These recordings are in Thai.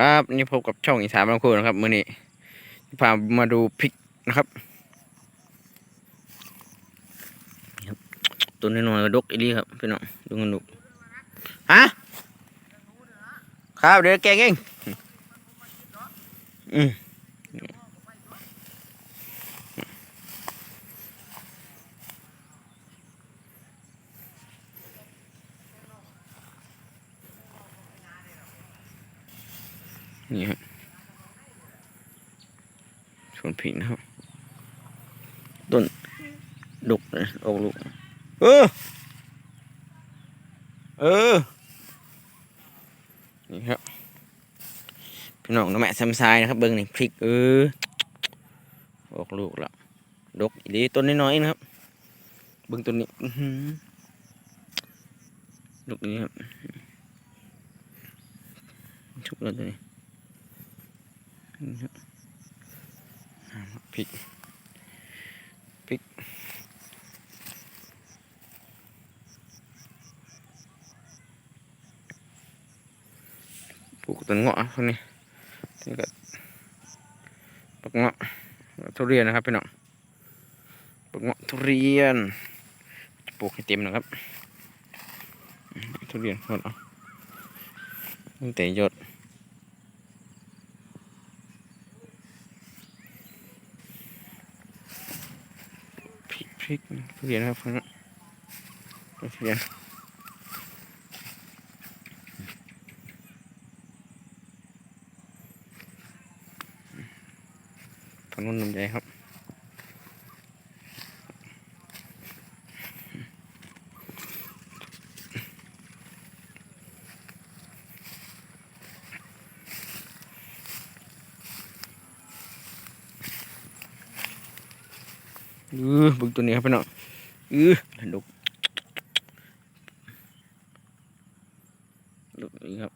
ครับนี่พบกับช่องอีสานบางคูนะครับมื้อนี้พามาดูพริกนะครับตุ่นน้อยๆกระดกอีลีครับพี่น้องดูกันดูฮะครับเดี๋ยวแกงเองอืม นี่ครับสวนพริกนะครับ ต้นดกนะออกลูกเออ เออ นี่ครับ พี่น้องน้องแม่ซ้ำซ้ายนะครับ เบิ้งนี่พริกเออ ออกลูกแล้วดกอีลีต้นน้อยๆนะครับ เบิ้งต้นนี้อืดกนี้ครับชุบแล้วตัวนี้ พริกพริกปลูกต้นเงาะคนนี้นี่ก็ปลูกเงาะทุเรียนนะครับพี่น้องปลูกเงาะทุเรียนปลูกให้เต็มนะครับทุเรียนหมดเอาตั้งแต่ยอดพ ริกพริกทุเรียนครับพี่น้องทุเรียนถนนลำใหญ่ครับ เออบึกตัวนี้ครับพี่น้องเออดุกดุกนี่ครับ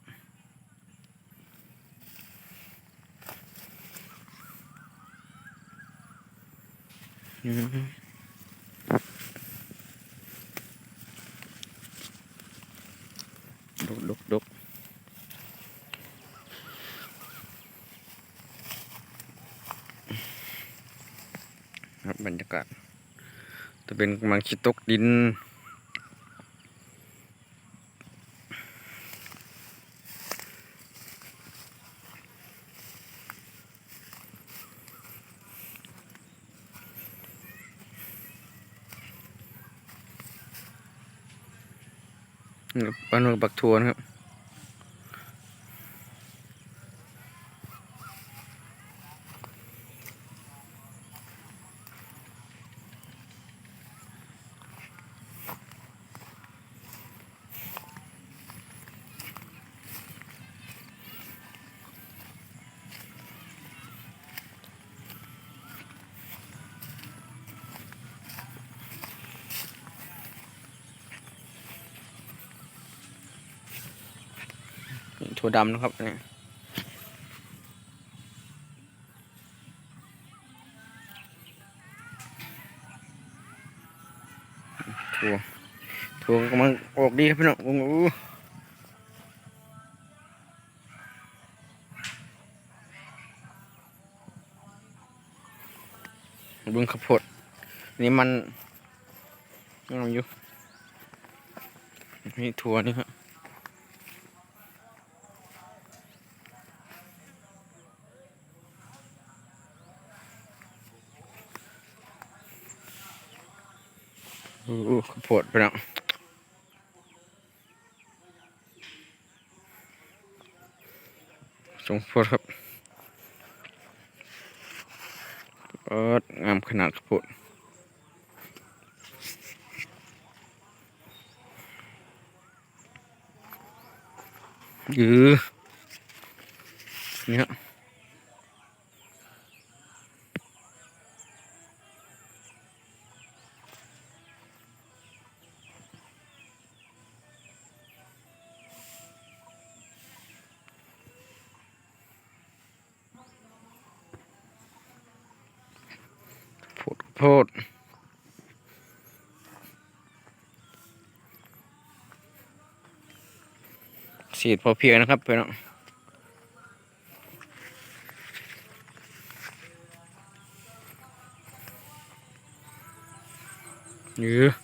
อืมดุกดุกดุก ครับบรรยากาศจะเป็นกำลังคิตกดินนี่ครับบ้านเมืองปักทวนครับ ถั่วดำนะครับเนี่ยถั่วถั่วกำลังออกดีครับพี่น้องโอ้โหบึงข้าวโพดนี่มันยังอยู่นี่ถั่วนี่ครับ โอ้โห ข้าวโพดไปแล้วสงโพดครับเอองามขนาดข้าวโพดยือนี่ฮะโพูดพูดสีดพอเพียงนะครับเพื่อนเยอะ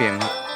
นี่